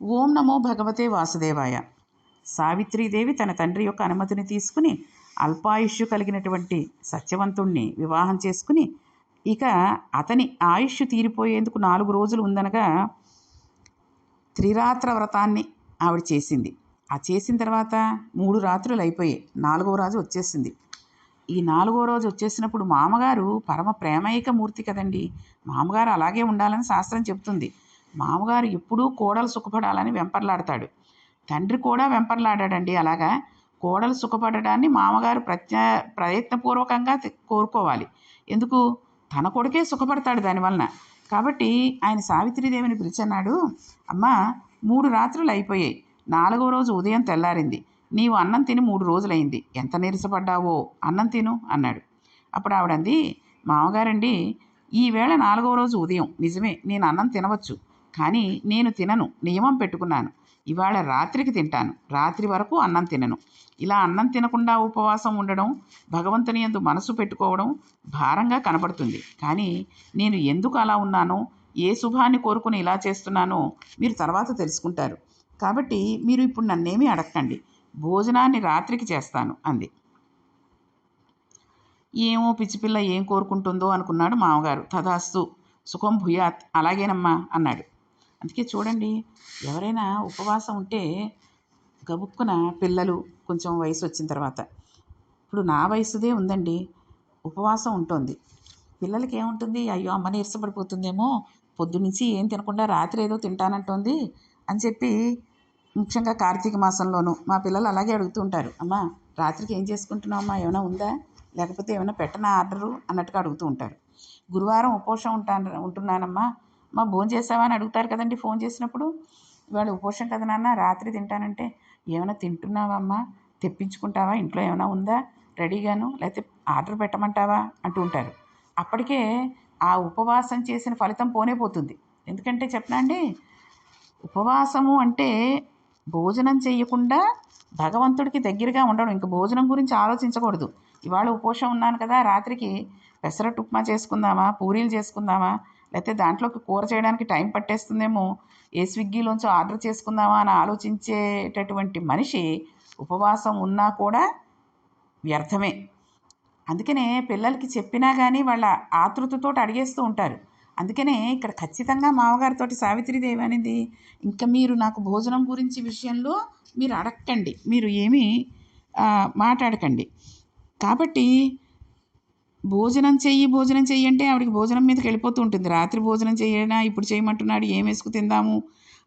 ఓం నమో భగవతే వాసుదేవాయ. సావిత్రీదేవి తన తండ్రి యొక్క అనుమతిని తీసుకుని అల్పాయుష్యు కలిగినటువంటి సత్యవంతుణ్ణి వివాహం చేసుకుని ఇక అతని ఆయుష్ తీరిపోయేందుకు నాలుగు రోజులు ఉందనగా త్రిరాత్ర వ్రతాన్ని ఆవిడ చేసింది. ఆ చేసిన తర్వాత మూడు రాత్రులు అయిపోయాయి. నాలుగవ రోజు వచ్చేసింది. ఈ నాలుగో రోజు వచ్చేసినప్పుడు మామగారు పరమ ప్రేమైక మూర్తి కదండి. మామగారు అలాగే ఉండాలని శాస్త్రం చెప్తుంది మామగారు ఎప్పుడూ కోడలు సుఖపడాలని వెంపర్లాడతాడు. తండ్రి కూడా వెంపర్లాడాడండి. అలాగా కోడలు సుఖపడడాన్ని మామగారు ప్రత్యా ప్రయత్నపూర్వకంగా కోరుకోవాలి. ఎందుకు? తన కొడుకే సుఖపడతాడు దానివలన కాబట్టి ఆయన సావిత్రీదేవిని పిలిచన్నాడు అమ్మ మూడు రాత్రులు అయిపోయాయి. నాలుగో రోజు ఉదయం తెల్లారింది. నీవు అన్నం తిని మూడు రోజులైంది ఎంత నీరసపడ్డావో? అన్నం తిను అన్నాడు. అప్పుడు ఆవిడంది మామగారండి ఈవేళ నాలుగో రోజు ఉదయం. నిజమే నేను అన్నం తినవచ్చు. కానీ నేను తినను నియమం పెట్టుకున్నాను. ఇవాళ రాత్రికి తింటాను రాత్రి వరకు అన్నం తినను. ఇలా అన్నం తినకుండా ఉపవాసం ఉండడం భగవంతుని యందు మనసు పెట్టుకోవడం భారంగా కనపడుతుంది కానీ నేను ఎందుకు అలా ఉన్నానో ఏ శుభాన్ని కోరుకుని ఇలా చేస్తున్నానో మీరు తర్వాత తెలుసుకుంటారు. కాబట్టి మీరు ఇప్పుడు నన్నేమీ అడగండి భోజనాన్ని రాత్రికి చేస్తాను అంది. ఏమో పిచ్చిపిల్ల ఏం కోరుకుంటుందో అనుకున్నాడు మామగారు. తదాస్తు సుఖం భూయాత్ అలాగేనమ్మా అన్నాడు. అందుకే చూడండి ఎవరైనా ఉపవాసం ఉంటే గబుక్కున పిల్లలు కొంచెం వయసు వచ్చిన తర్వాత. ఇప్పుడు నా వయసుదే ఉందండి ఉపవాసం ఉంటుంది. పిల్లలకి ఏముంటుంది? అయ్యో అమ్మ నీరసపడిపోతుందేమో పొద్దునుంచి ఏం తినకుండా రాత్రి ఏదో తింటానంటుంది అని చెప్పి ముఖ్యంగా కార్తీక మాసంలోనూ మా పిల్లలు అలాగే అడుగుతూ ఉంటారు. అమ్మ రాత్రికి ఏం చేసుకుంటున్నావు అమ్మా? ఏమైనా ఉందా? లేకపోతే ఏమైనా పెట్టనా ఆర్డరు? అన్నట్టుగా అడుగుతూ ఉంటారు. గురువారం ఉపోషం ఉంటాను ఉంటున్నానమ్మా. మా భోజనం చేసావా అని అడుగుతారు కదండి ఫోన్ చేసినప్పుడు. ఇవాళ ఉపోషం కదా నాన్న రాత్రి తింటానంటే ఏమైనా తింటున్నావా అమ్మా తెప్పించుకుంటావా? ఇంట్లో ఏమైనా ఉందా? రెడీగాను? లేకపోతే ఆర్డర్ పెట్టమంటావా? అంటూ ఉంటారు. అప్పటికే ఆ ఉపవాసం చేసిన ఫలితం పోనే పోతుంది. ఎందుకంటే చెప్పనా అండి? ఉపవాసము అంటే భోజనం చేయకుండా భగవంతుడికి దగ్గరగా ఉండడం. ఇంక భోజనం గురించి ఆలోచించకూడదు. ఇవాళ ఉపవాసం ఉన్నాను కదా రాత్రికి పెసరట్టు ఉప్మా చేసుకుందామా? పూరీలు చేసుకుందామా? లేకపోతే దాంట్లోకి కూర చేయడానికి టైం పట్టేస్తుందేమో ఏ స్విగ్గీలోంచో ఆర్డర్ చేసుకుందామా అని ఆలోచించేటటువంటి మనిషి ఉపవాసం ఉన్నా కూడా వ్యర్థమే. అందుకనే పిల్లలకి చెప్పినా కానీ వాళ్ళ ఆతృతతో అడిగేస్తూ ఉంటారు. అందుకనే ఇక్కడ ఖచ్చితంగా మామగారితో సావిత్రిదేవి అనేది ఇంకా మీరు నాకు భోజనం గురించి విషయంలో మీరు అడగండి మీరు ఏమీ మాట్లాడకండి. కాబట్టి భోజనం చెయ్యి భోజనం చెయ్యి అంటే ఆవిడకి భోజనం మీదకి వెళ్ళిపోతూ ఉంటుంది. రాత్రి భోజనం చేయనా ఇప్పుడు చేయమంటున్నాడు ఏం వేసుకు తిందాము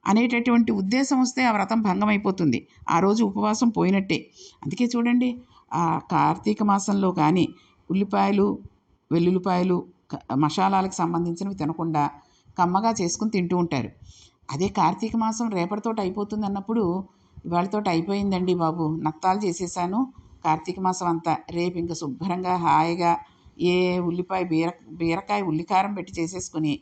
అనేటటువంటి ఉద్దేశం వస్తే ఆ వ్రతం భంగం అయిపోతుంది ఆ రోజు ఉపవాసం పోయినట్టే. అందుకే చూడండి ఆ కార్తీక మాసంలో కానీ ఉల్లిపాయలు వెల్లుల్లిపాయలు మసాలాలకు సంబంధించినవి తినకుండా కమ్మగా చేసుకుని తింటూ ఉంటారు. అదే కార్తీక మాసం రేపటితోటి అయిపోతుంది అన్నప్పుడు ఇవాళతోటి అయిపోయిందండి బాబు. నత్తాలు చేసేసాను. కార్తీక మాసం అంతా రేపు ఇంకా శుభ్రంగా హాయిగా ఏ ఉల్లిపాయ బీర బీరకాయ ఉల్లికారం పెట్టి చేసేసుకుని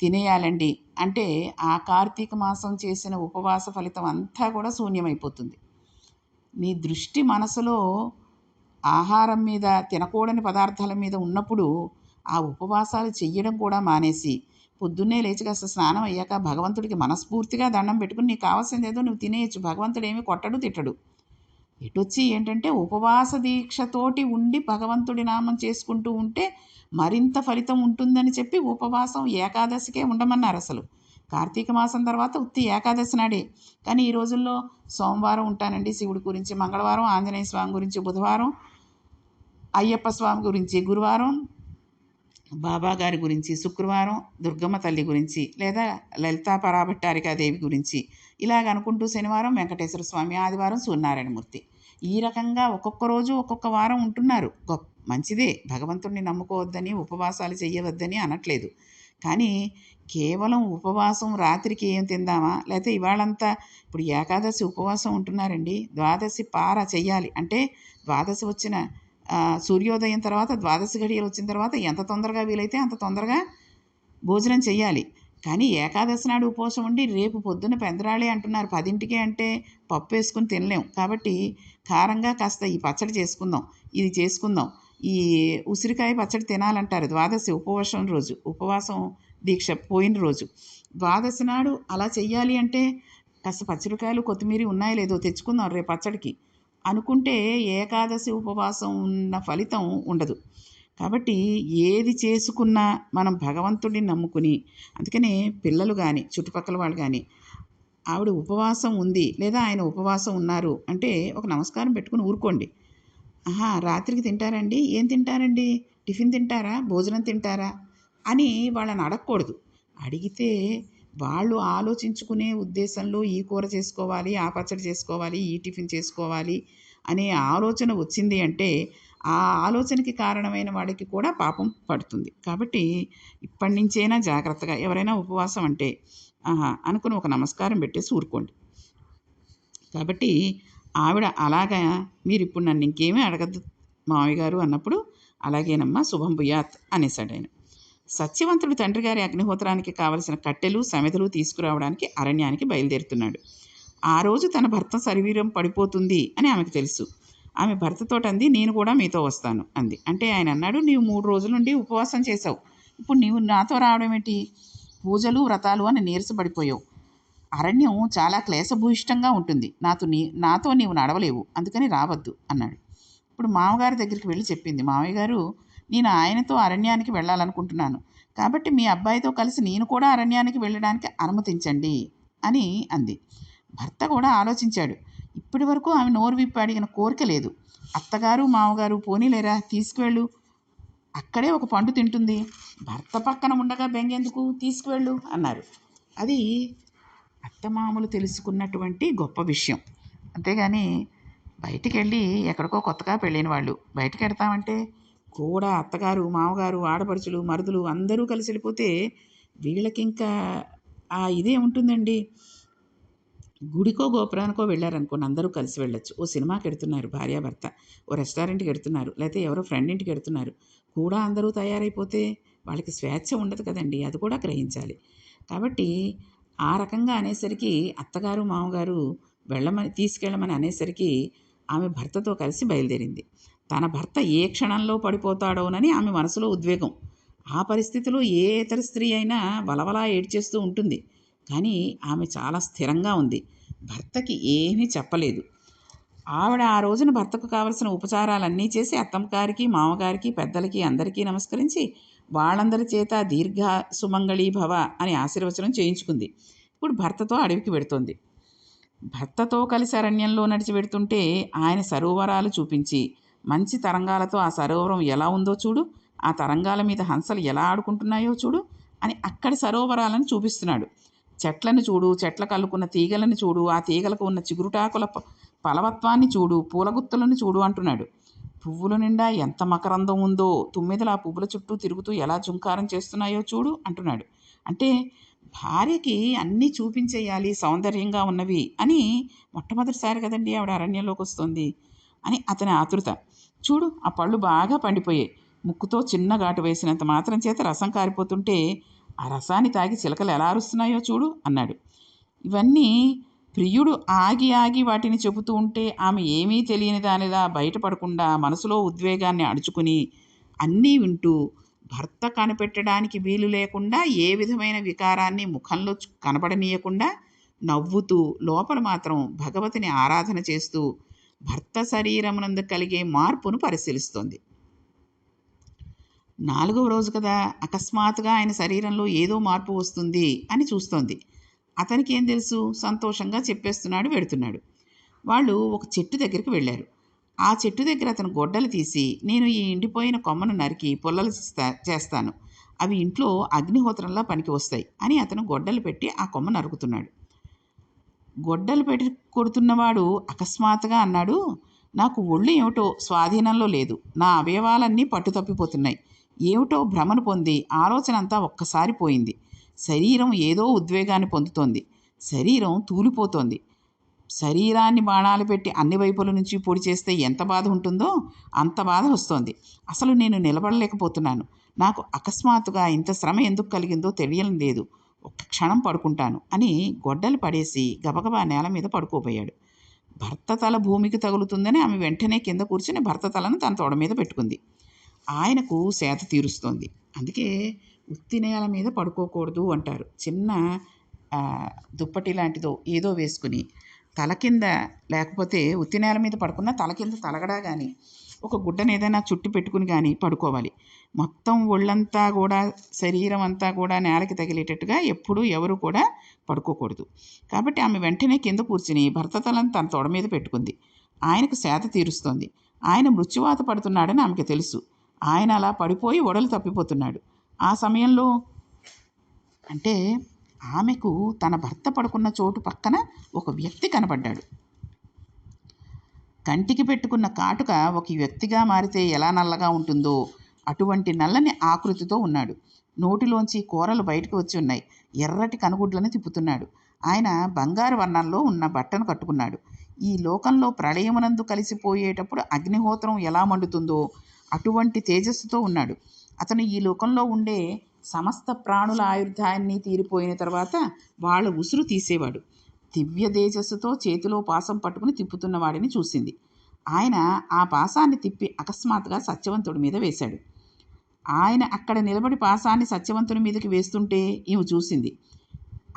తినేయాలండి. అంటే ఆ కార్తీక మాసం చేసిన ఉపవాస ఫలితం అంతా కూడా శూన్యమైపోతుంది. నీ దృష్టి మనసులో ఆహారం మీద తినకూడని పదార్థాల మీద ఉన్నప్పుడు ఆ ఉపవాసాలు చెయ్యడం కూడా మానేసి పొద్దున్నే లేచి కాస్త స్నానం అయ్యాక భగవంతుడికి మనస్ఫూర్తిగా దండం పెట్టుకుని నీకు కావాల్సింది ఏదో నువ్వు తినేయచ్చు. భగవంతుడు ఏమి కొట్టడు తిట్టడు. ఇటొచ్చి ఏంటంటే ఉపవాస దీక్షతోటి ఉండి భగవంతుడి నామం చేసుకుంటూ ఉంటే మరింత ఫలితం ఉంటుందని చెప్పి ఉపవాసం ఏకాదశికే ఉండమన్నారు అసలు. కార్తీక మాసం తర్వాత ఉత్తి ఏకాదశి నాడే. కానీ ఈ రోజుల్లో సోమవారం ఉంటానండి శివుడి గురించి మంగళవారం ఆంజనేయ స్వామి గురించి బుధవారం అయ్యప్ప స్వామి గురించి గురువారం బాబా గారి గురించి శుక్రవారం దుర్గమ్మ తల్లి గురించి లేదా లలితా పరాభట్టారికాదేవి గురించి ఇలాగ అనుకుంటూ శనివారం వెంకటేశ్వర స్వామి ఆదివారం సూర్యనారాయణమూర్తి. ఈ రకంగా ఒక్కొక్క రోజు ఒక్కొక్క వారం ఉంటున్నారు. గొప్ప మంచిదే. భగవంతుడిని నమ్ముకోవద్దని ఉపవాసాలు చేయవద్దని అనట్లేదు. కానీ కేవలం ఉపవాసం రాత్రికి ఏం తిందామా? లేకపోతే ఇవాళంతా ఇప్పుడు ఏకాదశి ఉపవాసం ఉంటున్నారండి. ద్వాదశి పార చెయ్యాలి. అంటే ద్వాదశి వచ్చిన సూర్యోదయం తర్వాత ద్వాదశి ఘడియలు వచ్చిన తర్వాత ఎంత తొందరగా వీలైతే అంత తొందరగా భోజనం చేయాలి కానీ ఏకాదశి నాడు ఉపవాసం ఉండి రేపు పొద్దున్న పెందరాళి అంటున్నారు. పదింటికే అంటే పప్పు వేసుకుని తినలేం. కాబట్టి కారంగా కాస్త ఈ పచ్చడి చేసుకుందాం ఇది చేసుకుందాం. ఈ ఉసిరికాయ పచ్చడి తినాలంటారు. ద్వాదశి ఉపవాసం రోజు ఉపవాసం దీక్ష పోయిన రోజు. ద్వాదశి నాడు అలా చెయ్యాలి అంటే కాస్త పచ్చిమిరకాయలు కొత్తిమీర ఉన్నాయో లేదో తెచ్చుకుందాం రేపు పచ్చడికి. అనుకుంటే ఏకాదశి ఉపవాసం ఉన్న ఫలితం ఉండదు. కాబట్టి ఏది చేసుకున్నా మనం భగవంతుడిని నమ్ముకుని అందుకనే పిల్లలు కానీ చుట్టుపక్కల వాళ్ళు కానీ ఆవిడ ఉపవాసం ఉంది లేదా ఆయన ఉపవాసం ఉన్నారు అంటే ఒక నమస్కారం పెట్టుకుని ఊరుకోండి. ఆహా రాత్రికి తింటారండి? ఏం తింటారండి? టిఫిన్ తింటారా? భోజనం తింటారా? అని వాళ్ళని అడగకూడదు. అడిగితే వాళ్ళు ఆలోచించుకునే ఉద్దేశంలో ఈ కూర చేసుకోవాలి ఆ పచ్చడి చేసుకోవాలి ఈ టిఫిన్ చేసుకోవాలి అనే ఆలోచన వచ్చింది అంటే ఆ ఆలోచనకి కారణమైన వాడికి కూడా పాపం పడుతుంది. కాబట్టి ఇప్పటి నుంచైనా జాగ్రత్తగా ఎవరైనా ఉపవాసం అంటే ఆహా అనుకుని ఒక నమస్కారం పెట్టేసి ఊరుకోండి. కాబట్టి ఆవిడ అలాగా మీరు ఇప్పుడు నన్ను ఇంకేమీ అడగద్దు మామయ్య గారు అన్నప్పుడు అలాగేనమ్మా శుభం భుయాత్ అనేసాడు ఆయన. సత్యవంతుడు తండ్రి గారి అగ్నిహోత్రానికి కావలసిన కట్టెలు సమెతలు తీసుకురావడానికి అరణ్యానికి బయలుదేరుతున్నాడు. ఆ రోజు తన భర్త శరీరం పడిపోతుంది అని ఆమెకు తెలుసు. ఆమె భర్తతో అంది నేను కూడా మీతో వస్తాను అంది. అంటే ఆయన అన్నాడు నీవు మూడు రోజుల నుండి ఉపవాసం చేశావు. ఇప్పుడు నీవు నాతో రావడం ఏంటి? పూజలు వ్రతాలు అని నీరసపడిపోయావు అరణ్యం చాలా క్లేశభూయిష్టంగా ఉంటుంది. నాతో నీ నాతో నీవు నడవలేవు. అందుకని రావద్దు అన్నాడు. ఇప్పుడు మామగారి దగ్గరికి వెళ్ళి చెప్పింది మామయ్య గారు నేను ఆయనతో అరణ్యానికి వెళ్ళాలనుకుంటున్నాను. కాబట్టి మీ అబ్బాయితో కలిసి నేను కూడా అరణ్యానికి వెళ్ళడానికి అనుమతించండి అని అంది. భర్త కూడా ఆలోచించాడు. ఇప్పటి వరకు ఆమె నోరు విప్పి అడిగిన కోరిక లేదు. అత్తగారు మామగారు పోనీలేరా? తీసుకువెళ్ళు. అక్కడే ఒక పండు తింటుంది. భర్త పక్కన ఉండగా బెంగెందుకు? తీసుకువెళ్ళు అన్నారు. అది అత్తమామలు తెలుసుకున్నటువంటి గొప్ప విషయం. అంతేగాని బయటికి వెళ్ళి ఎక్కడికో కొత్తగా పెళ్ళైన వాళ్ళు. బయటకెడతామంటే కూడా అత్తగారు మామగారు ఆడపడుచులు మరుదులు అందరూ కలిసి వెళ్ళిపోతే వీళ్ళకి ఇంకా ఆ ఇదే ఉంటుందండి. గుడికో గోపురానికో వెళ్ళారనుకోండి అందరూ కలిసి వెళ్ళొచ్చు. ఓ సినిమాకి వెడుతున్నారు భార్యాభర్త ఓ రెస్టారెంట్కి వెడుతున్నారు లేకపోతే ఎవరో ఫ్రెండ్ ఇంటికి వెడుతున్నారు కూడా అందరూ తయారైపోతే వాళ్ళకి స్వేచ్ఛ ఉండదు కదండి అది కూడా గ్రహించాలి. కాబట్టి ఆ రకంగా అనేసరికి అత్తగారు మామగారు వెళ్ళమని తీసుకెళ్ళమని అనేసరికి ఆమె భర్తతో కలిసి బయలుదేరింది. తన భర్త ఏ క్షణంలో పడిపోతాడోనని ఆమె మనసులో ఉద్వేగం. ఆ పరిస్థితిలో ఏ ఇతర స్త్రీ అయినా వలవలా ఏడ్చేస్తూ ఉంటుంది. కానీ ఆమె చాలా స్థిరంగా ఉంది. భర్తకి ఏమీ చెప్పలేదు. ఆవిడ ఆ రోజున భర్తకు కావలసిన ఉపచారాలన్నీ చేసి అత్తమ్మగారికి మామగారికి పెద్దలకి అందరికీ నమస్కరించి వాళ్ళందరి చేత దీర్ఘ సుమంగళీ భవ అని ఆశీర్వచనం చేయించుకుంది. ఇప్పుడు భర్తతో అడవికి పెడుతోంది భర్తతో కలిసి అరణ్యంలో నడిచి పెడుతుంటే ఆయన సరోవరాలు చూపించి మంచి తరంగాలతో ఆ సరోవరం ఎలా ఉందో చూడు ఆ తరంగాల మీద హంసలు ఎలా ఆడుకుంటున్నాయో చూడు అని అక్కడి సరోవరాలను చూపిస్తున్నాడు. చెట్లను చూడు చెట్ల కలుకున్న తీగలను చూడు ఆ తీగలకు ఉన్న చిగురుటాకుల ఫలవత్వాన్ని చూడు పూలగుత్తులను చూడు అంటున్నాడు. పువ్వుల నిండా ఎంత మకరందం ఉందో తుమ్మెదలు ఆ పువ్వుల చుట్టూ తిరుగుతూ ఎలా జుంకారం చేస్తున్నాయో చూడు అంటున్నాడు. అంటే భార్యకి అన్నీ చూపించేయాలి సౌందర్యంగా ఉన్నవి అని మొట్టమొదటిసారి కదండి ఆవిడ అరణ్యంలోకి వస్తుంది అని అతని ఆతృత. చూడు ఆ పళ్ళు బాగా పండిపోయాయి. ముక్కుతో చిన్న ఘాటు వేసినంత మాత్రం చేత రసం కారిపోతుంటే ఆ రసాన్ని తాగి చిలకలు ఎలా అరుస్తున్నాయో చూడు అన్నాడు. ఇవన్నీ ప్రియుడు ఆగి ఆగి వాటిని చెబుతూ ఉంటే ఆమె ఏమీ తెలియని దానిలా బయటపడకుండా మనసులో ఉద్వేగాన్ని అడుచుకుని అన్నీ వింటూ భర్త కనిపెట్టడానికి వీలు లేకుండా ఏ విధమైన వికారాన్ని ముఖంలో కనబడనీయకుండా నవ్వుతూ లోపల మాత్రం భగవతిని ఆరాధన చేస్తూ భర్త శరీరమునందు కలిగే మార్పును పరిశీలిస్తోంది. నాలుగవ రోజు కదా అకస్మాత్తుగా ఆయన శరీరంలో ఏదో మార్పు వస్తుంది అని చూస్తోంది. అతనికి ఏం తెలుసు? సంతోషంగా చెప్పేస్తున్నాడు వెడుతున్నాడు. వాళ్ళు ఒక చెట్టు దగ్గరికి వెళ్ళారు. ఆ చెట్టు దగ్గర అతను గొడ్డలు తీసి నేను ఈ ఎండిపోయిన కొమ్మను నరికి పుల్లలు చేస్తాను. అవి ఇంట్లో అగ్నిహోత్రంలా పనికి వస్తాయి అని అతను గొడ్డలు పెట్టి ఆ కొమ్మ నరుకుతున్నాడు. గొడ్డలు పెట్టి కొడుతున్నవాడు అకస్మాత్తుగా అన్నాడు నాకు ఒళ్ళు ఏమిటో స్వాధీనంలో లేదు. నా అవయవాలన్నీ పట్టు తప్పిపోతున్నాయి ఏమిటో భ్రమను పొంది ఆలోచన అంతా ఒక్కసారి పోయింది. శరీరం ఏదో ఉద్వేగాన్ని పొందుతోంది. శరీరం తూలిపోతోంది. శరీరాన్ని బాణాలు పెట్టి అన్ని వైపుల నుంచి పొడి చేస్తే ఎంత బాధ ఉంటుందో అంత బాధ వస్తోంది. అసలు నేను నిలబడలేకపోతున్నాను. నాకు అకస్మాత్తుగా ఇంత శ్రమ ఎందుకు కలిగిందో తెలియడం లేదు. ఒక్క క్షణం పడుకుంటాను అని గొడ్డలు పడేసి గబగబా నేల మీద పడుకోబోయాడు. భర్త తల భూమికి తగులుతుందని ఆమె వెంటనే కింద కూర్చుని భర్త తలను తన తోడ మీద పెట్టుకుంది. ఆయనకు సేత తీరుస్తోంది. అందుకే ఉత్తి నేల మీద పడుకోకూడదు అంటారు. చిన్న దుప్పటి లాంటిదో ఏదో వేసుకుని తల కింద లేకపోతే ఉత్తి నేల మీద పడుకున్న తల కింద తలగడా కానీ ఒక గుడ్డను ఏదైనా చుట్టి పెట్టుకుని కానీ పడుకోవాలి. మొత్తం ఒళ్ళంతా కూడా శరీరం అంతా కూడా నేలకి తగిలేటట్టుగా ఎప్పుడూ ఎవరు కూడా పడుకోకూడదు. కాబట్టి ఆమె వెంటనే కింద కూర్చుని భర్త తలను తన తొడ మీద పెట్టుకుంది. ఆయనకు సేద తీరుస్తోంది. ఆయన మృత్యువాత పడుతున్నాడని ఆమెకు తెలుసు. ఆయన అలా పడిపోయి ఒడలు తప్పిపోతున్నాడు. ఆ సమయంలో అంటే ఆమెకు తన భర్త పడుకున్న చోటు పక్కన ఒక వ్యక్తి కనబడ్డాడు. కంటికి పెట్టుకున్న కాటుక ఒక వ్యక్తిగా మారితే ఎలా నల్లగా ఉంటుందో అటువంటి నల్లని ఆకృతితో ఉన్నాడు. నోటిలోంచి కూరలు బయటకు వచ్చి ఉన్నాయి. ఎర్రటి కనుగుడ్లను తిప్పుతున్నాడు. ఆయన బంగారు వర్ణంలో ఉన్న బట్టను కట్టుకున్నాడు. ఈ లోకంలో ప్రళయమునందు కలిసిపోయేటప్పుడు అగ్నిహోత్రం ఎలా మండుతుందో అటువంటి తేజస్సుతో ఉన్నాడు. అతను ఈ లోకంలో ఉండే సమస్త ప్రాణుల ఆయుర్ధాన్ని తీరిపోయిన తర్వాత వాళ్ళ ఉసురు తీసేవాడు. దివ్య తేజస్సుతో చేతిలో పాసం పట్టుకుని తిప్పుతున్న వాడిని చూసింది. ఆయన ఆ పాసాన్ని తిప్పి అకస్మాత్తుగా సత్యవంతుడి మీద వేశాడు. ఆయన అక్కడ నిలబడి పాసాన్ని సత్యవంతుని మీదకి వేస్తుంటే ఈమె చూసింది.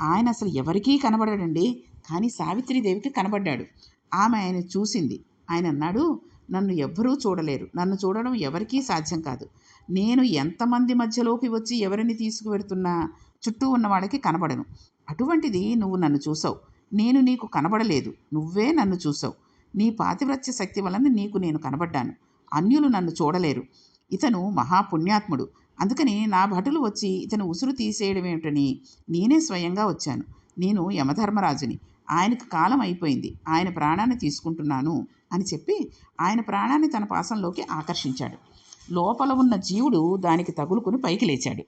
ఆయన అసలు ఎవరికీ కనబడాడండి కానీ సావిత్రీదేవికి కనబడ్డాడు. ఆమె ఆయన చూసింది. ఆయన అన్నాడు నన్ను ఎవ్వరూ చూడలేరు. నన్ను చూడడం ఎవరికీ సాధ్యం కాదు. నేను ఎంతమంది మధ్యలోకి వచ్చి ఎవరిని తీసుకువెడుతున్నా చుట్టూ ఉన్న వాళ్ళకి కనబడను. అటువంటిది నువ్వు నన్ను చూసావు. నేను నీకు కనబడలేదు. నువ్వే నన్ను చూసావు. నీ పాతివ్రత్య శక్తి వలన నీకు నేను కనబడ్డాను. అన్యులు నన్ను చూడలేరు. ఇతను మహాపుణ్యాత్ముడు. అందుకని నా భటులు వచ్చి ఇతను ఉసురు తీసేయడం ఏమిటని నేనే స్వయంగా వచ్చాను. నేను యమధర్మరాజుని. ఆయనకు కాలం అయిపోయింది. ఆయన ప్రాణాన్ని తీసుకుంటున్నాను అని చెప్పి ఆయన ప్రాణాన్ని తన పాసంలోకి ఆకర్షించాడు. లోపల ఉన్న జీవుడు దానికి తగులుకుని పైకి లేచాడు.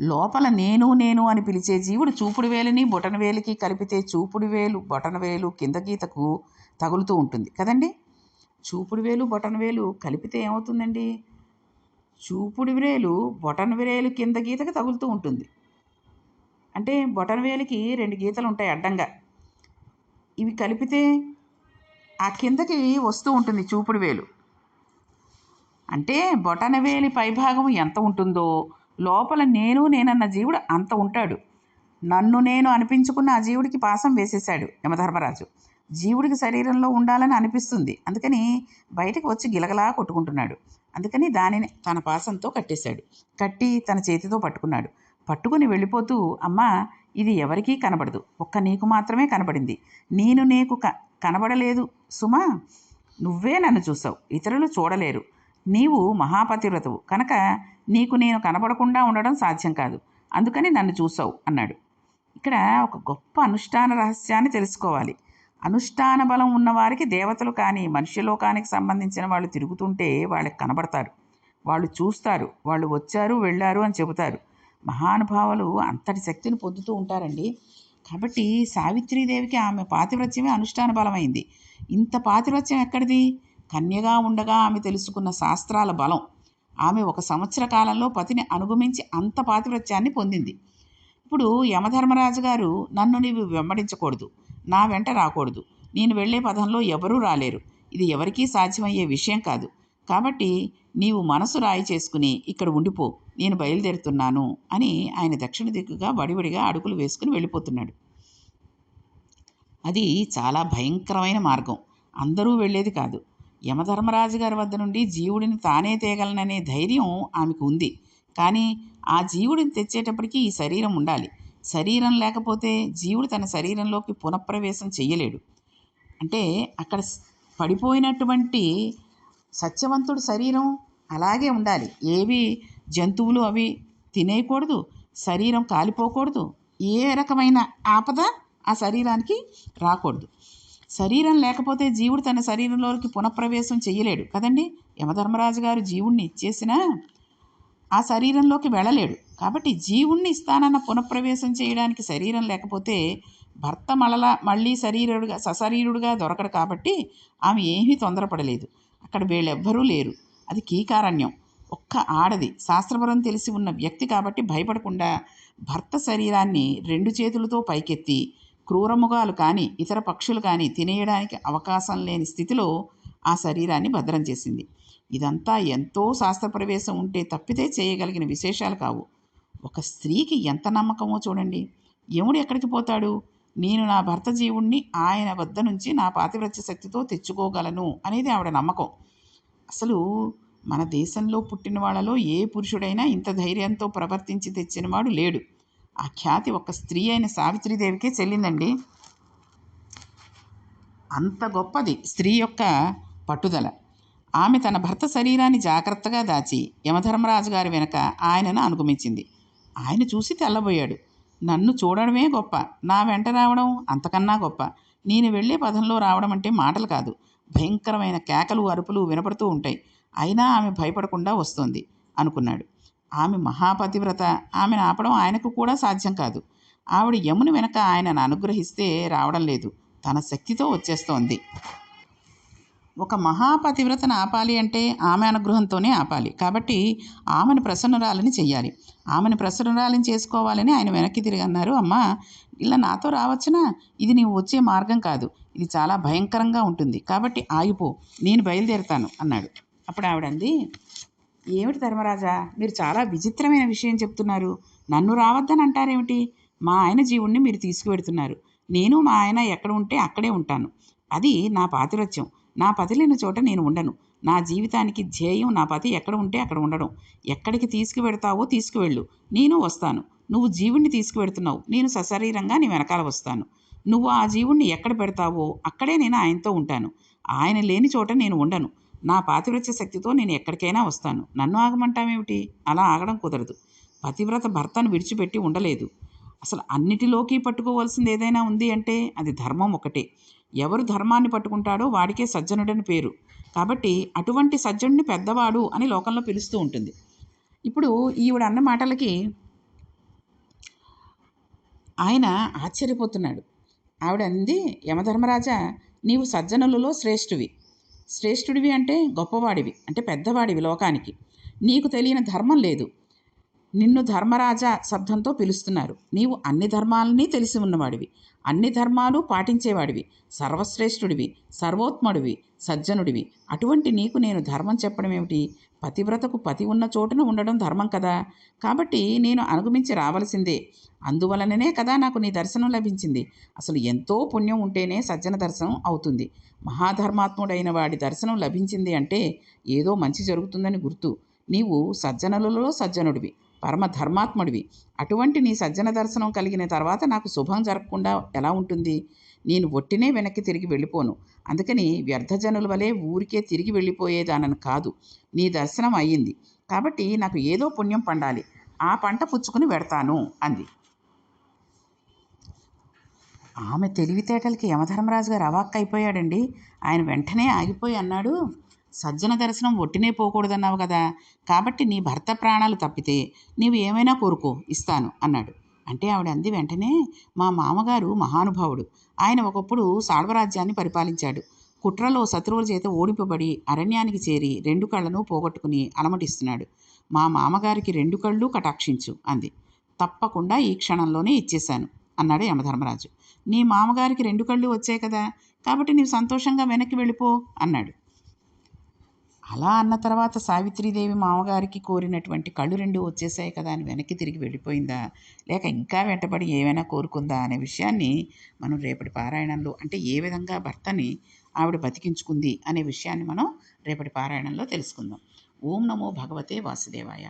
లోపల నేను నేను అని పిలిచే జీవుడు చూపుడు వేలిని బొటన వేలికి కలిపితే చూపుడు వేలు బొటన వేలు కింద గీతకు తగులుతూ ఉంటుంది. కదండి? చూపుడు వేలు బొటన వేలు కలిపితే ఏమవుతుందండి? చూపుడు వేలు బొటన వేలు కింద గీతకు తగులుతూ ఉంటుంది. అంటే బొటన వేలికి రెండు గీతలు ఉంటాయి అడ్డంగా. ఇవి కలిపితే ఆ కిందకి వస్తూ ఉంటుంది చూపుడు వేలు. అంటే బొటన వేలి పైభాగం ఎంత ఉంటుందో లోపల నేను నేనన్న జీవుడు అంత ఉంటాడు. నన్ను నేను అనిపించుకున్న ఆ జీవుడికి పాసం వేసేశాడు యమధర్మరాజు. జీవుడికి శరీరంలో ఉండాలని అనిపిస్తుంది. అందుకని బయటకు వచ్చి గిలగలా కొట్టుకుంటున్నాడు. అందుకని దానిని తన పాసంతో కట్టేశాడు. కట్టి తన చేతితో పట్టుకున్నాడు. పట్టుకుని వెళ్ళిపోతూ అమ్మా ఇది ఎవరికీ కనబడదు. ఒక్క నీకు మాత్రమే కనబడింది. నేను నీకు క కనబడలేదు. సుమా నువ్వే నన్ను చూసావు. ఇతరులు చూడలేరు. నీవు మహాపతివ్రతవు. కనుక నీకు నేను కనబడకుండా ఉండడం సాధ్యం కాదు. అందుకని నన్ను చూసావు అన్నాడు. ఇక్కడ ఒక గొప్ప అనుష్ఠాన రహస్యాన్ని తెలుసుకోవాలి. అనుష్ఠాన బలం ఉన్నవారికి దేవతలు కానీ మనుష్యలోకానికి సంబంధించిన వాళ్ళు తిరుగుతుంటే వాళ్ళకి కనబడతారు. వాళ్ళు చూస్తారు. వాళ్ళు వచ్చారు వెళ్ళారు అని చెబుతారు. మహానుభావులు అంతటి శక్తిని పొందుతూ ఉంటారండి. కాబట్టి సావిత్రీదేవికి ఆమె పాతివ్రత్యమే అనుష్ఠాన బలమైంది. ఇంత పాతివ్రత్యం ఎక్కడిది? కన్యగా ఉండగా ఆమె తెలుసుకున్న శాస్త్రాల బలం. ఆమె ఒక సంవత్సర కాలంలో పతిని అనుగమించి అంత పాతివ్రత్యాన్ని పొందింది. ఇప్పుడు యమధర్మరాజు గారు నన్ను నీవు వెంబడించకూడదు. నా వెంట రాకూడదు. నేను వెళ్ళే పదంలో ఎవరూ రాలేరు. ఇది ఎవరికీ సాధ్యమయ్యే విషయం కాదు. కాబట్టి నీవు మనసు రాయి చేసుకుని ఇక్కడ ఉండిపో. నేను బయలుదేరుతున్నాను అని ఆయన దక్షిణ దిక్కుగా వడివడిగా అడుగులు వేసుకుని వెళ్ళిపోతున్నాడు. అది చాలా భయంకరమైన మార్గం. అందరూ వెళ్ళేది కాదు. యమధర్మరాజు గారి వద్ద నుండి జీవుడిని తానే తేగలననే ధైర్యం ఆమెకు ఉంది. కానీ ఆ జీవుడిని తెచ్చేటప్పటికి ఈ శరీరం ఉండాలి. శరీరం లేకపోతే జీవుడు తన శరీరంలోకి పునఃప్రవేశం చెయ్యలేడు. అంటే అక్కడ పడిపోయినటువంటి సత్యవంతుడి శరీరం అలాగే ఉండాలి. ఏవి జంతువులు అవి తినేయకూడదు శరీరం కాలిపోకూడదు ఏ రకమైన ఆపద ఆ శరీరానికి రాకూడదు. శరీరం లేకపోతే జీవుడు తన శరీరంలోకి పునఃప్రవేశం చేయలేడు కదండి? యమధర్మరాజు గారు జీవుణ్ణి ఇచ్చేసినా ఆ శరీరంలోకి వెళ్ళలేడు. కాబట్టి జీవుణ్ణి ఇస్తానన్న పునఃప్రవేశం చేయడానికి శరీరం లేకపోతే భర్త మళ్ళా మళ్ళీ శరీరుడుగా సశరీరుడుగా దొరకడు కాబట్టి ఆమె ఏమీ తొందరపడలేదు. అక్కడ వీళ్ళెవ్వరూ లేరు. అది కీకారణ్యం. ఒక్క ఆడది. శాస్త్రపరం తెలిసి ఉన్న వ్యక్తి కాబట్టి భయపడకుండా భర్త శరీరాన్ని రెండు చేతులతో పైకెత్తి క్రూరముగాలు కానీ ఇతర పక్షులు కానీ తినేయడానికి అవకాశం లేని స్థితిలో ఆ శరీరాన్ని భద్రం చేసింది. ఇదంతా ఎంతో శాస్త్ర ప్రవేశం ఉంటే తప్పితే చేయగలిగిన విశేషాలు కావు. ఒక స్త్రీకి ఎంత నమ్మకమో చూడండి. యముడు ఎక్కడికి పోతాడు? నేను నా భర్త జీవుణ్ణి ఆయన వద్ద నుంచి నా పాతివ్రత్య శక్తితో తెచ్చుకోగలను అనేది ఆవిడ నమ్మకం. అసలు మన దేశంలో పుట్టిన వాళ్ళలో ఏ పురుషుడైనా ఇంత ధైర్యంతో ప్రవర్తించి తెచ్చినవాడు లేడు. ఆ ఖ్యాతి ఒక స్త్రీ అయిన సావిత్రీదేవికే చెల్లిందండి. అంత గొప్పది స్త్రీ యొక్క పట్టుదల. ఆమె తన భర్త శరీరాన్ని జాగ్రత్తగా దాచి యమధర్మరాజు గారి వెనక ఆయనను అనుగమించింది. ఆయన చూసి తెల్లబోయాడు. నన్ను చూడడమే గొప్ప. నా వెంట రావడం అంతకన్నా గొప్ప. నేను వెళ్ళే పదంలో రావడం అంటే మాటలు కాదు. భయంకరమైన కేకలు అరుపులు వినపడుతూ ఉంటాయి. అయినా ఆమె భయపడకుండా వస్తోంది అనుకున్నాడు. ఆమె మహాపతివ్రత. ఆమెను ఆపడం ఆయనకు కూడా సాధ్యం కాదు. ఆవిడ యముని వెనక ఆయనను అనుగ్రహిస్తే రావడం లేదు. తన శక్తితో వచ్చేస్తోంది. ఒక మహాపతివ్రతను ఆపాలి అంటే ఆమె అనుగ్రహంతోనే ఆపాలి. కాబట్టి ఆమెను ప్రసన్నరాలని చెయ్యాలి. ఆమెను ప్రసన్నరాలని చేసుకోవాలని ఆయన వెనక్కి తిరిగి అన్నారు. అమ్మా ఇలా నాతో రావచ్చునా? ఇది నీవు వచ్చే మార్గం కాదు. ఇది చాలా భయంకరంగా ఉంటుంది. కాబట్టి ఆగిపో. నేను బయలుదేరుతాను అన్నాడు. అప్పుడు ఆవిడంది ఏమిటి ధర్మరాజా? మీరు చాలా విచిత్రమైన విషయం చెప్తున్నారు. నన్ను రావద్దని అంటారేమిటి? మా ఆయన జీవుణ్ణి మీరు తీసుకువెడుతున్నారు. నేను మా ఆయన ఎక్కడ ఉంటే అక్కడే ఉంటాను. అది నా పాతిరత్యం. నా పతి లేని చోట నేను ఉండను. నా జీవితానికి ధ్యేయం నా పతి ఎక్కడ ఉంటే అక్కడ ఉండడం. ఎక్కడికి తీసుకువెడతావో తీసుకువెళ్ళు. నేను వస్తాను. నువ్వు జీవుణ్ణి తీసుకువెడుతున్నావు. నేను సశరీరంగా నీ వెనకాల వస్తాను. నువ్వు ఆ జీవుణ్ణి ఎక్కడ పెడతావో అక్కడే నేను ఆయనతో ఉంటాను. ఆయన లేని చోట నేను ఉండను. నా పాతివ్రత్య శక్తితో నేను ఎక్కడికైనా వస్తాను. నన్ను ఆగమంటావేమిటి? అలా ఆగడం కుదరదు. పతివ్రత భర్తను విడిచిపెట్టి ఉండలేదు. అసలు అన్నిటిలోకి పట్టుకోవాల్సింది ఏదైనా ఉంది అంటే అది ధర్మం ఒకటే. ఎవరు ధర్మాన్ని పట్టుకుంటాడో వాడికే సజ్జనుడని పేరు. కాబట్టి అటువంటి సజ్జనుడిని పెద్దవాడు అని లోకంలో పిలుస్తూ ఉంటుంది. ఇప్పుడు ఈవిడ అన్న మాటలకి ఆయన ఆశ్చర్యపోతున్నాడు. ఆవిడ అంది యమధర్మరాజా నీవు సజ్జనులలో శ్రేష్ఠువి. శ్రేష్ఠుడివి అంటే గొప్పవాడివి అంటే పెద్దవాడివి లోకానికి. నీకు తెలియని ధర్మం లేదు. నిన్ను ధర్మరాజా శబ్దంతో పిలుస్తున్నారు. నీవు అన్ని ధర్మాలని తెలిసి ఉన్నవాడివి. అన్ని ధర్మాలు పాటించేవాడివి. సర్వశ్రేష్ఠుడివి సర్వోత్ముడివి సజ్జనుడివి. అటువంటి నీకు నేను ధర్మం చెప్పడం ఏమిటి? పతివ్రతకు పతి ఉన్న చోటున ఉండడం ధర్మం కదా? కాబట్టి నేను అనుగమించి రావలసిందే. అందువలననే కదా నాకు నీ దర్శనం లభించింది. అసలు ఎంతో పుణ్యం ఉంటేనే సజ్జన దర్శనం అవుతుంది. మహాధర్మాత్ముడైన వాడి దర్శనం లభించింది అంటే ఏదో మంచి జరుగుతుందని గుర్తు. నీవు సజ్జనులలో సజ్జనుడివి. పరమ ధర్మాత్ముడివి అటువంటి నీ సజ్జన దర్శనం కలిగిన తర్వాత నాకు శుభం జరగకుండా ఎలా ఉంటుంది? నేను ఒట్టినే వెనక్కి తిరిగి వెళ్ళిపోను. అందుకని వ్యర్థజనుల వలె ఊరికే తిరిగి వెళ్ళిపోయేదానని కాదు. నీ దర్శనం అయ్యింది. కాబట్టి నాకు ఏదో పుణ్యం పండాలి. ఆ పంట పుచ్చుకుని పెడతాను అంది. ఆమె తెలివితేటలకి యమధర్మరాజు గారు అవాక్కైపోయాడండి. ఆయన వెంటనే ఆగిపోయి అన్నాడు సజ్జన దర్శనం ఒట్టినే పోకూడదన్నావు కదా. కాబట్టి నీ భర్త ప్రాణాలు తప్పితే నీవు ఏమైనా కోరుకో ఇస్తాను అన్నాడు. అంటే ఆవిడ అంది వెంటనే మా మామగారు మహానుభావుడు. ఆయన ఒకప్పుడు సాడవరాజ్యాన్ని పరిపాలించాడు. కుట్రలో శత్రువుల చేత ఓడిపబడి అరణ్యానికి చేరి రెండు కళ్ళను పోగొట్టుకుని అలమటిస్తున్నాడు. మా మామగారికి రెండు కళ్ళు కటాక్షించు అంది. తప్పకుండా ఈ క్షణంలోనే ఇచ్చేశాను అన్నాడు యమధర్మరాజు. నీ మామగారికి రెండు కళ్ళు వచ్చాయి కదా. కాబట్టి నీవు సంతోషంగా వెనక్కి వెళ్ళిపో అన్నాడు. అలా అన్న తర్వాత సావిత్రీదేవి మామగారికి కోరినటువంటి కళ్ళు రెండు వచ్చేసాయి కదా అని వెనక్కి తిరిగి వెళ్ళిపోయిందా? లేక ఇంకా వెంటబడి ఏమైనా కోరుకుందా అనే విషయాన్ని మనం రేపటి పారాయణంలో అంటే ఏ విధంగా భర్తని ఆవిడ బతికించుకుంది అనే విషయాన్ని మనం రేపటి పారాయణంలో తెలుసుకుందాం. ఓం నమో భగవతే వాసుదేవాయ.